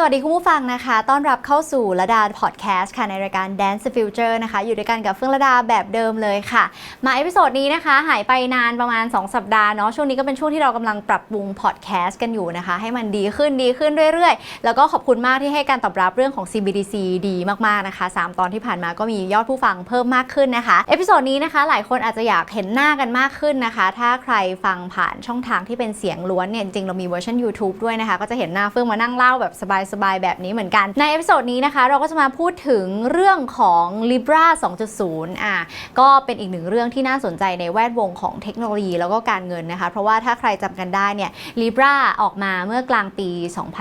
สวัสดีคุณผู้ฟังนะคะ ต้อนรับเข้าสู่ระดาพอดแคสต์ค่ะ ในรายการ Dance Future นะคะ อยู่ด้วยกันกับเฟื่องระดาแบบเดิมเลยค่ะ มาเอพิโซดนี้นะคะ หายไปนานประมาณ 2 สัปดาห์เนาะ ช่วงนี้ก็เป็นช่วงที่เรากำลังปรับปรุงพอดแคสต์กันอยู่นะคะ ให้มันดีขึ้นดีขึ้นเรื่อยๆ แล้วก็ขอบคุณมากที่ให้การตอบรับเรื่องของ CBDC ดีมากๆนะคะ 3 ตอนที่ผ่านมาก็มียอดผู้ฟังเพิ่มมากขึ้นนะคะ เอพิโซดนี้นะคะ หลายคนอาจจะอยากเห็นหน้ากันมากขึ้นนะคะ ถ้าใครฟังผ่านช่องทางที่เป็นเสียงล้วนเนี่ยจริงๆเรามีเวอร์ชัน YouTube ด้วยนะคะ ก็จะเห็นหน้าเฟื่องมานั่งเล่าแบบสบายๆ แบบนี้เหมือนกัน ในเอพิโซดนี้นะคะ เราก็จะมาพูดถึงเรื่องของ Libra 2.0 อะก็เป็นอีกหนึ่งเรื่องที่น่าสนใจในแวดวงของเทคโนโลยีแล้วก็การเงินนะคะ เพราะว่าถ้าใครจำกันได้เนี่ย Libra ออกมาเมื่อกลางปี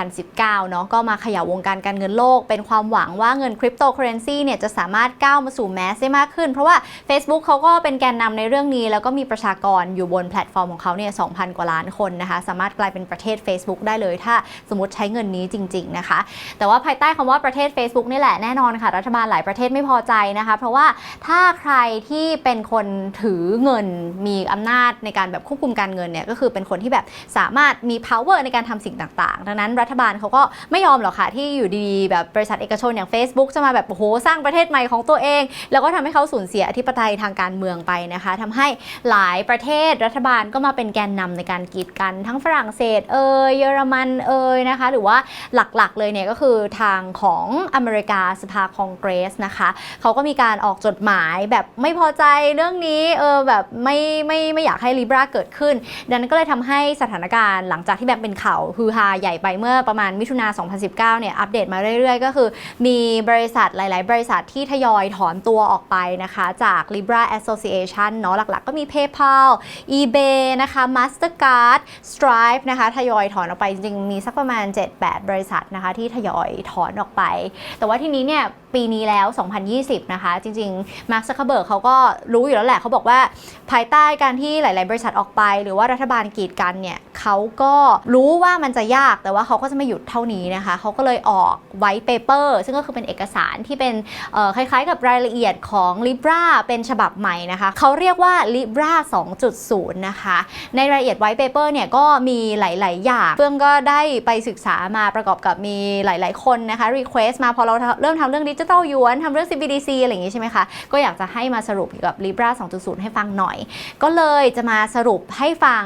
2019 เนาะก็มาเขย่าวงการการเงินโลก เป็นความหวังว่าเงินคริปโตเคอเรนซีเนี่ยจะสามารถก้าวมาสู่แมสได้มากขึ้น เพราะว่า Facebook เขาก็เป็นแกนนำในเรื่องนี้ แล้วก็มีประชากรอยู่บนแพลตฟอร์มของเขาเนี่ย2,000 กว่าล้านคนนะคะ สามารถกลายเป็นประเทศ Facebook ได้เลย ถ้าสมมติใช้เงินนี้จริงๆนะคะ แต่ว่าภายใต้คำว่าประเทศ Facebook นี่แหละแน่นอนค่ะ รัฐบาลหลายประเทศไม่พอใจนะคะ เพราะว่าถ้าใครที่เป็นคนถือเงินมีอำนาจในการแบบควบคุมการเงินเนี่ยก็คือเป็นคนที่แบบสามารถมี power ในการทำสิ่งต่างๆ ดังนั้นรัฐบาลเขาก็ไม่ยอมหรอกค่ะที่อยู่ดีๆแบบบริษัทเอกชนอย่าง Facebook จะมาแบบโอ้โหสร้างประเทศใหม่ของตัวเอง แล้วก็ทำให้เขาสูญเสียอธิปไตยทางการเมืองไปนะคะทำให้หลายประเทศรัฐบาลก็มาเป็นแกนนำในการกีดกัน ทั้งฝรั่งเศสเอยเยอรมันเอยนะคะ หรือว่าหลักๆเลยเนี่ยก็คือทางของอเมริกาสภาคองเกรสนะคะเขาก็มีการออกจดหมายแบบไม่พอใจเรื่องนี้เออแบบไม่ไม่ไม่อยากให้ Libra เกิดขึ้น ดังนั้นก็เลยทำให้สถานการณ์หลังจากที่แบบเป็นข่าวฮือฮาใหญ่ไปเมื่อประมาณมิถุนา 2019 เนี่ยอัปเดตมาเรื่อยๆ ก็คือมีบริษัทหลาย ๆ บริษัทที่ทยอยถอนตัวออกไปนะคะ จาก Libra Association เนาะหลัก ๆ ก็มี PayPal eBay นะคะ Mastercard Stripe นะคะทยอยถอนออกไปจริงๆมีสักประมาณ 7-8 บริษัทนะคะที่ทยอยถอนออกไป แต่ว่าทีนี้เนี่ยปีนี้แล้ว 2020 นะคะ จริงๆ มาร์คซักเคเบิร์กเขาก็รู้อยู่แล้วแหละเขาบอกว่าภายใต้การที่หลาย ๆ บริษัทออกไป หรือว่ารัฐบาลกีดกันเนี่ยเขาก็รู้ว่ามันจะยากแต่ว่าเขาก็จะไม่หยุดเท่านี้นะคะเขาก็เลยออกไว t ์เปเปอร์ซึ่งก็คือเป็นเอกสารที่เป็นคล้าย ๆ กับรายละเอียดของ Libra เป็นฉบับใหม่นะคะเขาเรียกว่า Libra 2.0 นะคะในรายละเอียดไว t ์เปเปอร์เนี่ยก็มีหลาย ๆ อย่างเฟื่องก็ได้ไปศึกษามาประกอบกับมีหลาย ๆ คนนะคะ request มาพอเราเริ่มทำเรื่องดิจิทัลยวนทำเรื่อง CBDC อะไรอย่างงี้ใช่ไหมคะ ก็อยากจะให้มาสรุปเกี่ยวกับ Libra 2.0 ให้ฟังหน่อย ก็เลยจะมาสรุปให้ฟัง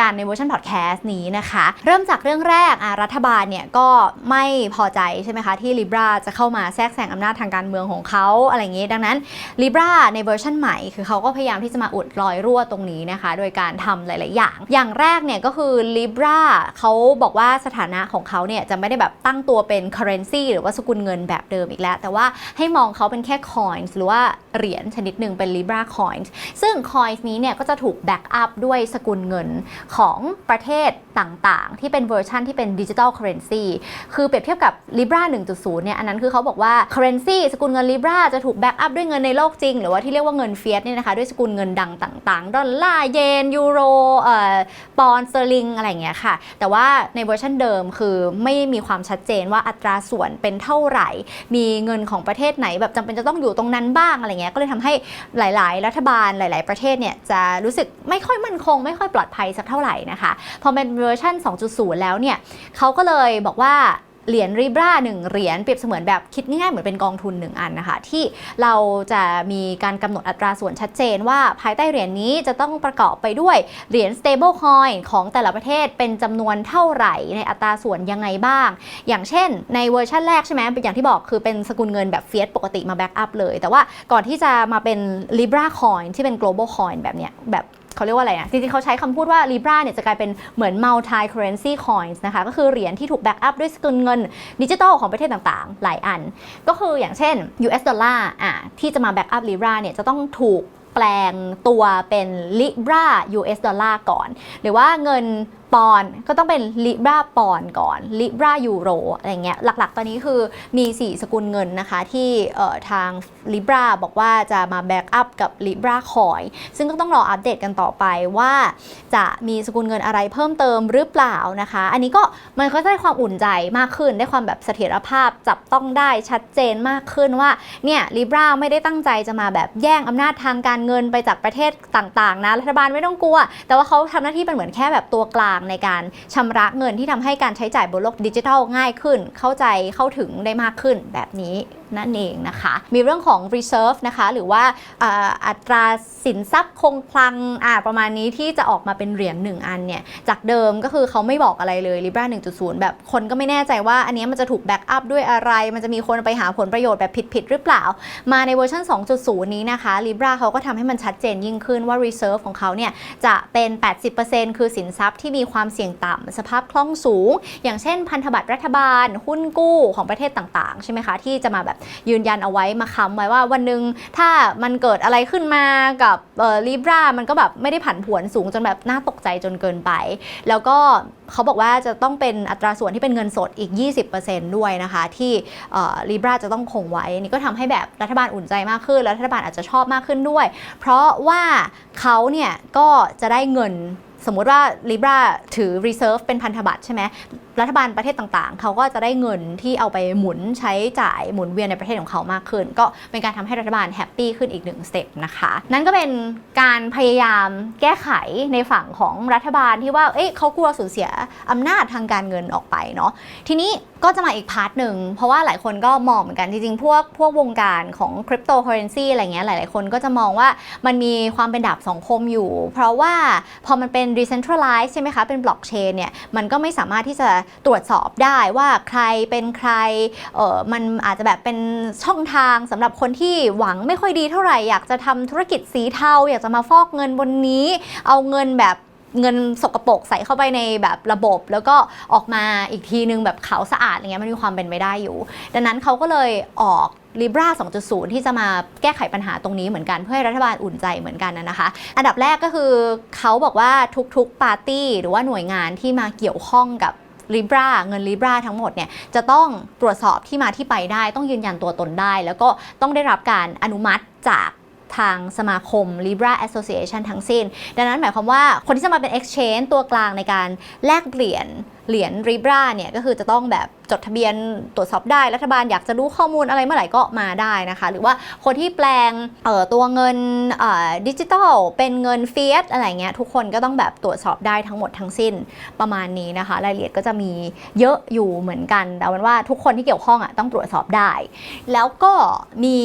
การในเวอร์ชันพอดแคสต์นี้นะคะ เริ่มจากเรื่องแรกรัฐบาลเนี่ยก็ไม่พอใจใช่ไหมคะที่ Libra จะเข้ามาแทรกแซงอำนาจทางการเมืองของเขาอะไรอย่างงี้ ดังนั้น Libra ในเวอร์ชันใหม่ คือเขาก็พยายามที่จะมาอุดรอยรั่วตรงนี้นะคะ โดยการทำหลาย ๆ อย่าง อย่างแรกเนี่ยก็คือ Libra เขาบอกว่าสถานะของเขาเนี่ยจะไม่ได้แบบตั้งตัวเป็น currency หรือว่าสกุลเงินแบบเดิมอีกแล้วแต่ว่าให้มองเขาเป็นแค่ coins หรือว่าเหรียญชนิดหนึ่งเป็น Libra coins ซึ่ง coins นี้เนี่ยก็จะถูก back up ด้วยสกุลเงินของประเทศต่างๆ ที่เป็นเวอร์ชันที่เป็นดิจิ t a ลเคอเรนซีคือเปรียบเทียบกับ Libra 1.0 เนี่ย อันนั้นคือเขาบอกว่า currency สกุลเงิน Libra จะถูกแบ็กอัพด้วยเงินในโลกจริง หรือว่าที่เรียกว่าเงินเฟียสเนี่ยนะคะด้วยสกุลเงินดังต่างๆ ดอลลาร์เยนยูโรเอ่อปอนด์สเตอร์ลิงอะไรอย่างเงี้ยค่ะ แต่ว่าในเวอร์ชันเดิมคือไม่มีความชัดเจนว่าอัตราส่วนเป็นเท่าไหร่มีเงินินของประเทศไหน แบบจำเป็นจะต้องอยู่ตรงนั้นบ้างอะไรเงี้ยก็เลยทำให้หลาย ๆ รัฐบาลหลาย ๆ ประเทศเนี่ยจะรู้สึกไม่ค่อยมั่นคง ไม่ค่อยปลอดภัยสักเท่าไหร่นะคะพอเป็นเวอร์ชัน2.0 แล้วเนี่ยเขาก็เลยบอกว่า เหรียญริบราหนึ่งเหรียญเปรียบเสมือนแบบคิดง่ายๆเหมือนเป็นกองทุนหนึ่งอันนะคะ ที่เราจะมีการกำหนดอัตราส่วนชัดเจนว่าภายใต้เหรียญนี้จะต้องประกอบไปด้วยเหรียญ stable coin ของแต่ละประเทศเป็นจำนวนเท่าไหร่ในอัตราส่วนยังไงบ้าง อย่างเช่น ในเวอร์ชันแรกใช่ไหมเป็นอย่างที่บอกคือเป็นสกุลเงินแบบเฟียสปกติมาแบ็กอัพเลย แต่ว่าก่อนที่จะมาเป็น Libra coin ที่เป็น global coin แบบเนี้ยแบบ เขาเรียกว่าอะไรนะจริงๆเขาใช้คำพูดว่า Libra เนี่ยจะกลายเป็นเหมือน multi currency coins นะคะก็คือเหรียญที่ถูกแบ็กอัพด้วยสกุลเงินดิจิทัลของประเทศต่างๆ หลายอัน ก็คืออย่างเช่น US ดอลลาร์อะที่จะมาแบ็กอัพ Libra เนี่ยจะต้องถูกแปลงตัวเป็น Libra US ดอลลาร์ก่อน หรือว่าเงิน ปอนก็ต้องเป็น Libra ปอนก่อน Libra ยูโรอะไรเงี้ยหลักๆ ตอนนี้คือมี 4 สกุลเงินนะคะ ที่ทาง Libra บอกว่าจะมาแบ็กอัพกับ Libra Coin ซึ่งก็ต้องรออัปเดตกันต่อไปว่าจะมีสกุลเงินอะไรเพิ่มเติมหรือเปล่านะคะ อันนี้ก็มันก็ได้ความอุ่นใจมากขึ้น ได้ความแบบเสถียรภาพจับต้องได้ชัดเจนมากขึ้นว่าเนี่ย Libra ไม่ได้ตั้งใจจะมาแบบแย่งอำนาจทางการเงินไปจากประเทศต่างๆนะรัฐบาลไม่ต้องกลัว แต่ว่าเขาทำหน้าที่เป็นเหมือนแค่แบบตัวกลางในการชำระเงินที่ทำให้การใช้จ่ายบนโลกดิจิทัลง่ายขึ้น เข้าใจเข้าถึงได้มากขึ้นแบบนี้ นั่นเองนะคะ มีเรื่องของ reserve นะคะ หรือว่าอัตราสินทรัพย์คงคลังประมาณนี้ที่จะออกมาเป็นเหรียญหนึ่งอันเนี่ย จากเดิมก็คือเขาไม่บอกอะไรเลย Libra 1.0 แบบคนก็ไม่แน่ใจว่าอันนี้มันจะถูกแบ็กอัพด้วยอะไร มันจะมีคนไปหาผลประโยชน์แบบผิดๆหรือเปล่า มาในเวอร์ชัน2.0 นี้นะคะ Libra เขาก็ทำให้มันชัดเจนยิ่งขึ้นว่า reserve ของเขาเนี่ยจะเป็น 80%คือสินทรัพย์ที่มีความเสี่ยงต่ำสภาพคล่องสูง อย่างเช่น พันธบัตรรัฐบาล หุ้นกู้ของประเทศต่างๆ ใช่ไหมคะ ที่จะมาแบบยืนยันเอาไว้มาค้ำไว้ว่าวันหนึ่งถ้ามันเกิดอะไรขึ้นมากับเอ่อ Libra มันก็แบบไม่ได้ผันผวนสูงจนแบบน่าตกใจจนเกินไป แล้วก็เขาบอกว่าจะต้องเป็นอัตราส่วนที่เป็นเงินสดอีก 20%ด้วยนะคะ ที่ลีบราจะต้องคงไว้ นี่ก็ทำให้แบบรัฐบาลอุ่นใจมากขึ้นแล้วรัฐบาลอาจจะชอบมากขึ้นด้วย เพราะว่าเขาเนี่ยก็จะได้เงิน สมมุติว่า Libra ถือ Reserve เป็นพันธบัตรใช่ไหมรัฐบาลประเทศต่างๆ เขาก็จะได้เงินที่เอาไปหมุนใช้จ่ายหมุนเวียนในประเทศของเขามากขึ้น ก็เป็นการทำให้รัฐบาลแฮปปี้ขึ้นอีกหนึ่งสเต็ปนะคะ นั่นก็เป็นการพยายามแก้ไขในฝั่งของรัฐบาลที่ว่า เอ้ยเขากลัวสูญเสียอำนาจทางการเงินออกไปเนาะ ทีนี้ก็จะมาอีกพาร์ทหนึ่ง เพราะว่าหลายคนก็มองเหมือนกัน จริงๆ พวกพวกวงการของคริปโตเคอเรนซีอะไรเงี้ย หลายๆ คนก็จะมองว่ามันมีความเป็นดาบสองคมอยู่ เพราะว่าพอมันเป็น decentralized ใช่ไหมคะ เป็นบล็อกเชนเนี่ย มันก็ไม่สามารถที่จะตรวจสอบได้ว่าใครเป็นใคร เออมันอาจจะแบบเป็นช่องทางสำหรับคนที่หวังไม่ค่อยดีเท่าไหร่ อยากจะทำธุรกิจสีเทา อยากจะมาฟอกเงินบนนี้ เอาเงินแบบเงินสกปรกใส่เข้าไปในแบบระบบ แล้วก็ออกมาอีกทีนึงแบบขาวสะอาดอะไรเงี้ยมันมีความเป็นไปได้อยู่ ดังนั้นเขาก็เลยออก Libra 2.0 ที่จะมาแก้ไขปัญหาตรงนี้เหมือนกันเพื่อให้รัฐบาลอุ่นใจเหมือนกันนะนะคะ อันดับแรกก็คือเขาบอกว่าทุกๆปาร์ตี้หรือว่าหน่วยงานที่มาเกี่ยวข้องกับ Libra เงิน Libra ทั้งหมดเนี่ยจะต้องตรวจสอบที่มาที่ไปได้ ต้องยืนยันตัวตนได้ แล้วก็ต้องได้รับการอนุมัติจากทางสมาคม Libra Association ทั้งสิ้น ดังนั้นหมายความว่าคนที่จะมาเป็น exchange ตัวกลางในการแลกเปลี่ยนเหรียญ Libra เนี่ยก็คือจะต้องแบบจดทะเบียนตรวจสอบได้รัฐบาลอยากจะรู้ข้อมูลอะไรเมื่อไหร่ก็มาได้นะคะ หรือว่าคนที่แปลงเออตัวเงินดิจิตอลเป็นเงินเฟียสอะไรเงี้ยทุกคนก็ต้องแบบตรวจสอบได้ทั้งหมดทั้งสิ้นประมาณนี้นะคะ รายละเอียดก็จะมีเยอะอยู่เหมือนกันแต่วันว่าทุกคนที่เกี่ยวข้องอะต้องตรวจสอบได้ แล้วก็มี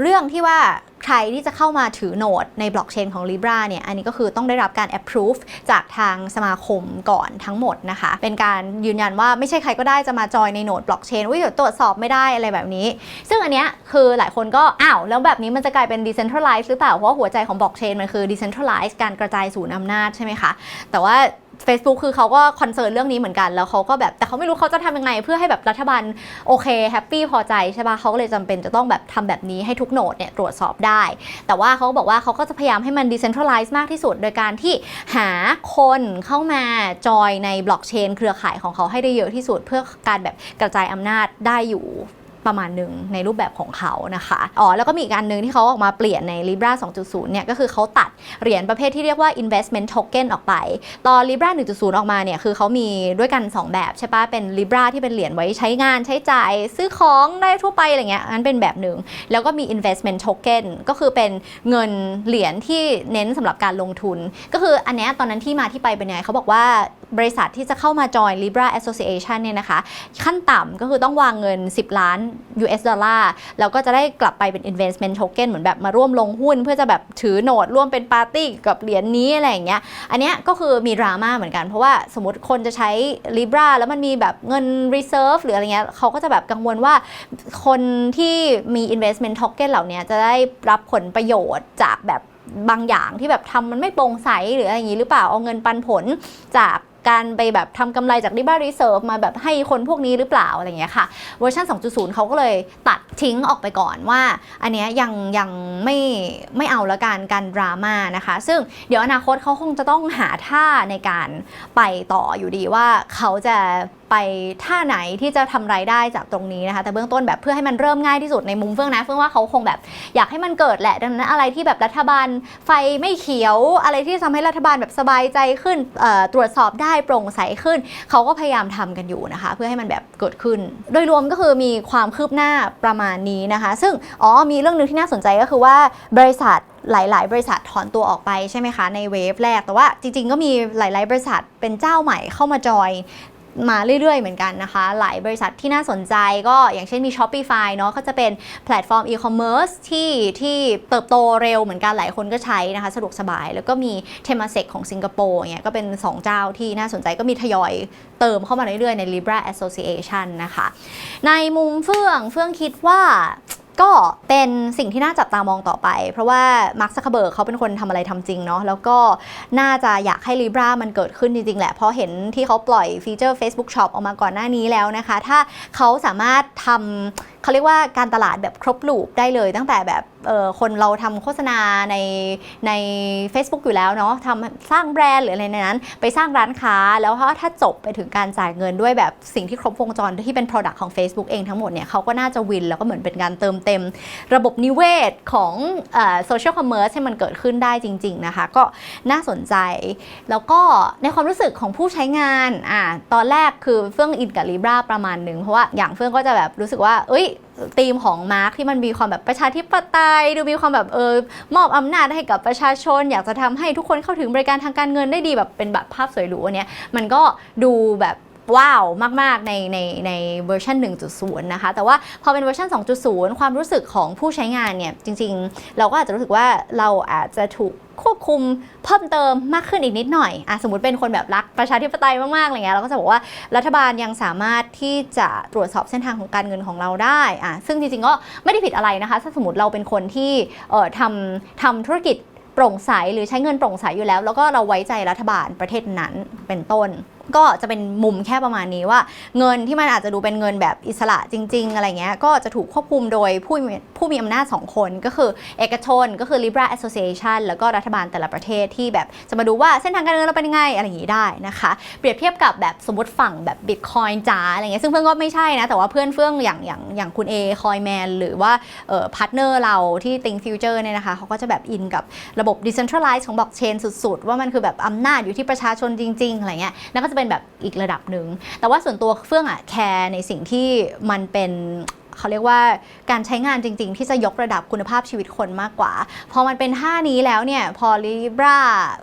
เรื่องที่ว่า ใครที่จะเข้ามาถือโนดในบล็อกเชนของ Libra เนี่ย อันนี้ก็คือต้องได้รับการ approve จากทางสมาคมก่อนทั้งหมดนะคะ เป็นการยืนยันว่าไม่ใช่ใครก็ได้จะมาจอยในโนดบล็อกเชนอุ้ยเดี๋ยวตรวจสอบไม่ได้อะไรแบบนี้ ซึ่งอันเนี้ยคือหลายคนก็ อ้าว แล้วแบบนี้มันจะกลายเป็น decentralized หรือเปล่า เพราะหัวใจของบล็อกเชนมันคือ decentralized การกระจายศูนย์อำนาจใช่ไหมคะ แต่ว่า Facebook คือเขาก็คอนเซิร์นเรื่องนี้เหมือนกัน แล้วเขาก็แบบแต่เขาไม่รู้เขาจะทำยังไง เพื่อให้แบบรัฐบาลโอเคแฮปปี้พอใจใช่ปะเขาก็เลยจำเป็นจะต้องแบบทำแบบนี้ให้ทุกโหนดเนี่ยตรวจสอบได้ แต่ว่าเขาบอกว่าเขาก็จะพยายามให้มัน decentralize มากที่สุด โดยการที่หาคนเข้ามาจอยในบล็อกเชนเครือข่ายของเขาให้ได้เยอะที่สุด เพื่อการแบบกระจายอำนาจได้อยู่ ประมาณหนึ่งในรูปแบบของเขานะคะอ๋อแล้วก็มีอีกการหนึ่งที่เขาออกมาเปลี่ยนใน Libra 2.0 เนี่ยก็คือเขาตัดเหรียญประเภทที่เรียกว่า investment token ออกไป ตอน Libra 1.0 ออกมาเนี่ยคือเขามีด้วยกัน 2 แบบใช่ปะเป็น Libra ที่เป็นเหรียญไว้ใช้งานใช้จ่าย ซื้อของได้ทั่วไปอะไรเงี้ยอันเป็นแบบหนึ่งแล้วก็มี investment token ก็คือเป็นเงินเหรียญที่เน้นสำหรับการลงทุน ก็คืออันเนี้ยตอนนั้นที่มาที่ไปเป็นยังไงเขาบอกว่า บริษัทที่จะเข้ามาจอย Libra Association เนี่ยนะคะ ขั้นต่ำก็คือต้องวางเงิน 10 ล้าน US ดอลลาร์แล้วก็จะได้กลับไปเป็น investment token เหมือนแบบมาร่วมลงหุ้น เพื่อจะแบบถือโหนดร่วมเป็นปาร์ตี้กับเหรียญนี้อะไรอย่างเงี้ยอันเนี้ยก็คือมีดราม่าเหมือนกันเพราะว่าสมมติคนจะใช้ Libra แล้วมันมีแบบเงิน reserve หรืออะไรเงี้ยเขาก็จะแบบกังวลว่าคนที่มี investment token เหล่านี้จะได้รับผลประโยชน์จากแบบบางอย่างที่แบบทำมันไม่โปร่งใสหรืออะไรอย่างนี้หรือเปล่าเอาเงินปันผลจาก การไปแบบทำกำไรจากนิบบะรีเซิร์ฟมาแบบให้คนพวกนี้หรือเปล่าอะไรเงี้ยค่ะเวอร์ชัน2.0 เขาก็เลยตัด ทิ้งออกไปก่อนว่า อันเนี้ยยังยังไม่ไม่เอาละกันการดราม่านะคะ ซึ่งเดี๋ยวอนาคตเขาคงจะต้องหาท่าในการไปต่ออยู่ดีว่าเขาจะไปท่าไหนที่จะทำรายได้จากตรงนี้นะคะ แต่เบื้องต้นแบบเพื่อให้มันเริ่มง่ายที่สุดในมุมเฟื่องนะเฟื่องว่าเขาคงแบบอยากให้มันเกิดแหละดังนั้นอะไรที่แบบรัฐบาลไฟไม่เขียวอะไรที่ทำให้รัฐบาลแบบสบายใจขึ้นตรวจสอบได้โปร่งใสขึ้น เขาก็พยายามทำกันอยู่นะคะ เพื่อให้มันแบบเกิดขึ้น โดยรวมก็คือมีความคืบหน้าประมาณนี้นะคะ ซึ่งอ๋อมีเรื่องหนึงที่น่าสนใจก็คือว่าบริษัทหลาย ๆ บริษัทถอนตัวออกไปใช่ไหมคะในเวฟแรก แต่ว่าจริง ๆ ก็มีหลาย ๆ บริษัทเป็นเจ้าใหม่เข้ามาจอย มาเรื่อยๆ เหมือนกันนะคะ หลายบริษัทที่น่าสนใจก็อย่างเช่นมี Shopify เนาะก็จะเป็นแพลตฟอร์มอีคอมเมิร์ซที่ที่เติบโตเร็วเหมือนกันหลายคนก็ใช้นะคะ สะดวกสบาย แล้วก็มี t e m a s e k ของสิงคโปร์เนี่ยก็เป็น 2 เจ้าที่น่าสนใจก็มีทยอยเติมเข้ามาเรื่อยๆ ใน Libra Association นะคะ ในมุมเฟื่องเฟื่องคิดว่า ก็เป็นสิ่งที่น่าจับตามองต่อไป เพราะว่ามาร์คซักเบิร์กเขาเป็นคนทำอะไรทำจริงเนาะแล้วก็น่าจะอยากให้ Libra มันเกิดขึ้นจริง ๆ แหละ เพราะเห็นที่เขาปล่อยฟีเจอร์ Facebook Shop ออกมาก่อนหน้านี้แล้วนะคะ ถ้าเขาสามารถทำ เขาเรียกว่าการตลาดแบบครบลูปได้เลย ตั้งแต่แบบคนเราทำโฆษณาในใน Facebook อยู่แล้วเนาะทำสร้างแบรนด์หรืออะไรในนั้น ไปสร้างร้านค้าแล้วถ้าจบไปถึงการจ่ายเงินด้วยแบบสิ่งที่ครบวงจรที่เป็น Product ของ Facebook เองทั้งหมดเนี่ยเขาก็น่าจะวิน แล้วก็เหมือนเป็นการเติมเต็ม ระบบนิเวศของโซเชียลคอมเมอร์สให้มันเกิดขึ้นได้จริง ๆ นะคะ ก็น่าสนใจ แล้วก็ในความรู้สึกของผู้ใช้งานอ่าตอนแรกคือเฟื่องอินกับ Libra ประมาณหนึ่งเพราะว่าอย่างเฟื่องก็จะแบบรู้สึกว่า เอ้ยธีมของมาร์คที่มันมีความแบบประชาธิปไตยดูมีความแบบเออมอบอำนาจให้กับประชาชน อยากจะทำให้ทุกคนเข้าถึงบริการทางการเงินได้ดีแบบเป็นแบบภาพสวยหรูอันเนี้ยมันก็ดูแบบ ว้าวมาก ๆ ในในในเวอร์ชัน1.0 นะคะ แต่ว่าพอเป็นเวอร์ชัน2.0 ความรู้สึกของผู้ใช้งานเนี่ย จริง ๆ เราก็อาจจะรู้สึกว่าเราอาจจะถูกควบคุมเพิ่มเติมมากขึ้นอีกนิดหน่อยอะสมมติเป็นคนแบบรักประชาธิปไตยมากๆอะไรเงี้ยเราก็จะบอกว่ารัฐบาลยังสามารถที่จะตรวจสอบเส้นทางของการเงินของเราได้อะซึ่งจริงๆก็ไม่ได้ผิดอะไรนะคะถ้าสมมติเราเป็นคนที่เอ่อทำทำธุรกิจโปร่งใสหรือใช้เงินโปร่งใสอยู่แล้ว แล้วก็เราไว้ใจรัฐบาลประเทศนั้นเป็นต้น ก็จะเป็นมุมแค่ประมาณนี้ว่า เงินที่มันอาจจะดูเป็นเงินแบบอิสระจริง ๆ อะไรเงี้ยก็จะถูกควบคุมโดยผู้ผู้มีอำนาจ 2 คนก็คือเอกชนก็คือ Libra Association แล้วก็รัฐบาลแต่ละประเทศที่แบบจะมาดูว่าเส้นทางการเงินเราเป็นยังไงอะไรอย่างนี้ได้นะคะ เปรียบเทียบกับแบบสมมติฝั่งแบบ Bitcoin จ๋าอะไรเงี้ยซึ่งเพื่อนก็ไม่ใช่นะ แต่ว่าเพื่อนเฟื่องอย่างอย่างอย่างคุณ A คอยแมนหรือว่าเอ่อพาร์ทเนอร์เราที่ Think Future เนี่ยนะคะเขาก็จะแบบอินกับระบบ Decentralize ของ Blockchain สุด ๆ ว่ามันคือแบบอำนาจอยู่ที่ประชาชนจริงๆอะไรเงี้ยนั่นก็จะเป็นแบบอีกระดับหนึ่งแต่ว่าส่วนตัวเฟื่องอะแคร์ในสิ่งที่มันเป็น เขาเรียกว่าการใช้งานจริง ๆ ที่จะยกระดับคุณภาพชีวิตคนมากกว่า พอมันเป็นท่านี้แล้วเนี่ยพอ Libra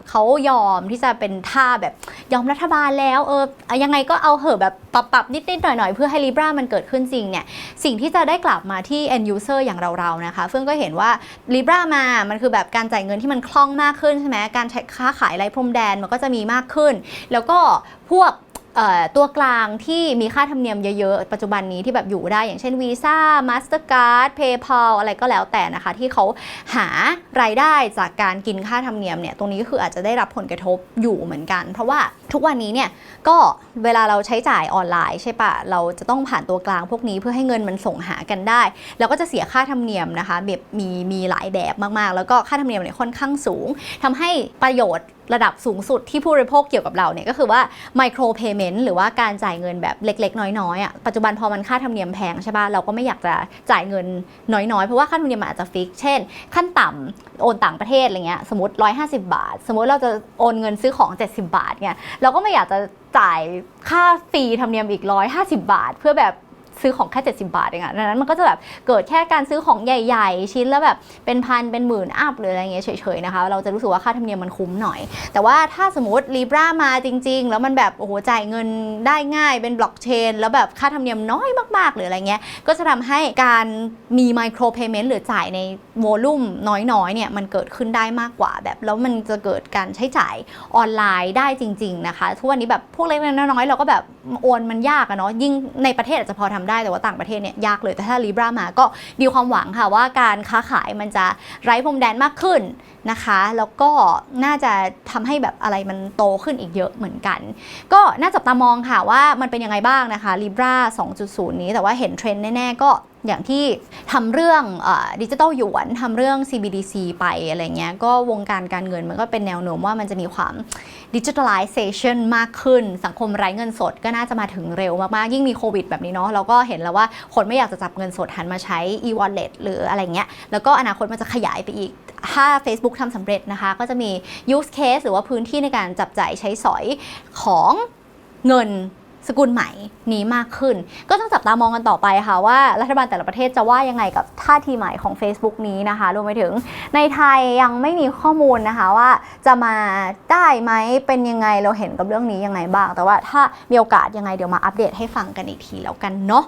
เขายอมที่จะเป็นท่าแบบยอมรัฐบาลแล้วเออยังไงก็เอาเหอะแบบปรับปรับนิดๆหน่อยๆ เพื่อให้ Libra มันเกิดขึ้นจริงเนี่ยสิ่งที่จะได้กลับมาที่ end user อย่างเราๆนะคะเฟื่องก็เห็นว่า Libra มา มันคือแบบการจ่ายเงินที่มันคล่องมากขึ้นใช่ไหมการใช้ค้าขายไร้พรมแดนมันก็จะมีมากขึ้น แล้วก็พวก ตัวกลางที่มีค่าธรรมเนียมเยอะๆ ปัจจุบันนี้ที่แบบอยู่ได้ อย่างเช่น Visa Mastercard PayPal อะไรก็แล้วแต่นะคะ ที่เขาหารายได้จากการกินค่าธรรมเนียมเนี่ย ตรงนี้ก็คืออาจจะได้รับผลกระทบอยู่เหมือนกัน เพราะว่าทุกวันนี้เนี่ย ก็เวลาเราใช้จ่ายออนไลน์ใช่ปะเราจะต้องผ่านตัวกลางพวกนี้เพื่อให้เงินมันส่งหากันได้ แล้วก็จะเสียค่าธรรมเนียมนะคะแบบมีมีหลายแบบมากๆ แล้วก็ค่าธรรมเนียมเนี่ยค่อนข้างสูงทำให้ประโยชน์ ระดับสูงสุดที่ผู้บริโภคเกี่ยวกับเราเนี่ยก็คือว่า micro payment หรือว่าการจ่ายเงินแบบเล็ก ๆ น้อยๆอะปัจจุบันพอมันค่าธรรมเนียมแพงใช่ป่ะเราก็ไม่อยากจะจ่ายเงินน้อยๆ เพราะว่าค่าธรรมเนียมมันอาจจะฟิก เช่น ขั้นต่ำโอนต่างประเทศอะไรเงี้ยสมมติ 150 บาท สมมติเราจะโอนเงินซื้อของ 70 บาทเนี่ยเราก็ไม่อยากจะจ่ายค่าฟรีธรรมเนียมอีก 150 บาท เพื่อแบบ ซื้อของแค่ 70 บาทเองอะดังนั้นมันก็จะแบบเกิดแค่การซื้อของใหญ่ ๆ ชิ้นแล้วแบบเป็นพันเป็นหมื่นอัพหรืออะไรเงี้ยเฉยๆนะคะเราจะรู้สึกว่าค่าธรรมเนียมมันคุ้มหน่อย แต่ว่าถ้าสมมติ Libra มาจริง ๆ แล้วมันแบบโอ้โหจ่ายเงินได้ง่ายเป็นบล็อกเชนแล้วแบบค่าธรรมเนียมน้อยมากๆหรืออะไรเงี้ยก็จะทำให้การมีไมโครเพย์เมนต์หรือจ่ายในโวลุ่มน้อยๆเนี่ยมันเกิดขึ้นได้มากกว่าแบบ แล้วมันจะเกิดการใช้จ่ายออนไลน์ได้จริง ๆ นะคะทุกวันนี้แบบพวกเล็กๆน้อยๆเราก็แบบโอนมันยากอะเนาะยิ่งในประเทศอาจจะพอทำได้แต่ว่าต่างประเทศเนี่ยยากเลยแต่ถ้า Libra มาก็มีความหวังค่ะว่าการค้าขายมันจะไร้พรมแดนมากขึ้นนะคะ แล้วก็น่าจะทำให้แบบอะไรมันโตขึ้นอีกเยอะเหมือนกัน ก็น่าจับตามองค่ะว่ามันเป็นยังไงบ้างนะคะ Libra 2.0 นี้แต่ว่าเห็นเทรนด์แน่ๆก็ อย่างที่ทำเรื่องดิจิตอลหยวนทำเรื่อง CBDC ไปอะไรเงี้ยก็วงการการเงินมันก็เป็นแนวโน้มว่ามันจะมีความดิจิทัลไลเซชันมากขึ้น สังคมไร้เงินสดก็น่าจะมาถึงเร็วมาก ๆ ยิ่งมีโควิดแบบนี้เนาะเราก็เห็นแล้วว่าคนไม่อยากจะจับเงินสดหันมาใช้ e-wallet หรืออะไรเงี้ย แล้วก็อนาคตมันจะขยายไปอีก ถ้า Facebook ทำสำเร็จนะคะ ก็จะมี use case หรือว่าพื้นที่ในการจับจ่ายใช้สอยของเงิน สกุลใหม่นี้มากขึ้น ก็ต้องจับตามองกันต่อไปค่ะว่ารัฐบาลแต่ละประเทศจะว่ายังไงกับท่าทีใหม่ของ Facebook นี้นะคะรวมไปถึงในไทยยังไม่มีข้อมูลนะคะว่าจะมาได้ไหมเป็นยังไงเราเห็นกับเรื่องนี้ยังไงบ้าง แต่ว่าถ้ามีโอกาสยังไงเดี๋ยวมาอัปเดตให้ฟังกันอีกทีแล้วกันเนาะ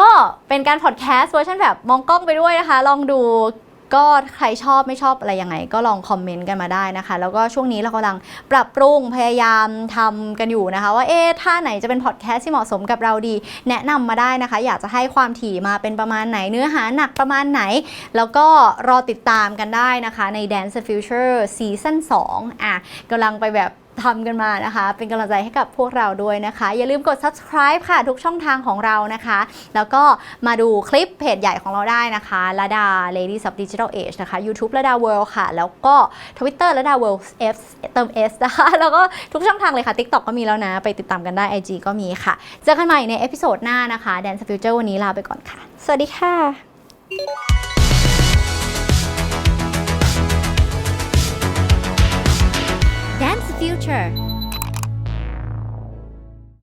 ก็เป็นการพอดแคสต์เวอร์ชันแบบมองกล้องไปด้วยนะคะ ลองดู ก็ใครชอบไม่ชอบอะไรยังไง ก็ลองคอมเมนต์กันมาได้นะคะ แล้วก็ช่วงนี้เรากำลังปรับปรุงพยายามทำกันอยู่นะคะ ว่าเอ๊ะท่าไหนจะเป็นพอดแคสต์ที่เหมาะสมกับเราดี แนะนำมาได้นะคะ อยากจะให้ความถี่มาเป็นประมาณไหนเนื้อหาหนักประมาณไหน แล้วก็รอติดตามกันได้นะคะใน Dance the Future Season 2อะกำลังไปแบบ ทำกันมานะคะ เป็นกำลังใจให้กับพวกเราด้วยนะคะ อย่าลืมกด subscribe ค่ะ ทุกช่องทางของเรานะคะ แล้วก็มาดูคลิปเพจใหญ่ของเราได้นะคะระดา Ladies of Digital Age นะคะ YouTube ระดา World ค่ะ แล้วก็ Twitter ระดา World F เติม S นะคะ แล้วก็ทุกช่องทางเลยค่ะ TikTok ก็มีแล้วนะ ไปติดตามกันได้ IG ก็มีค่ะ เจอกันใหม่ในเอพิโซดหน้านะคะ Dance Future วันนี้ลาไปก่อนค่ะ สวัสดีค่ะ Dance Future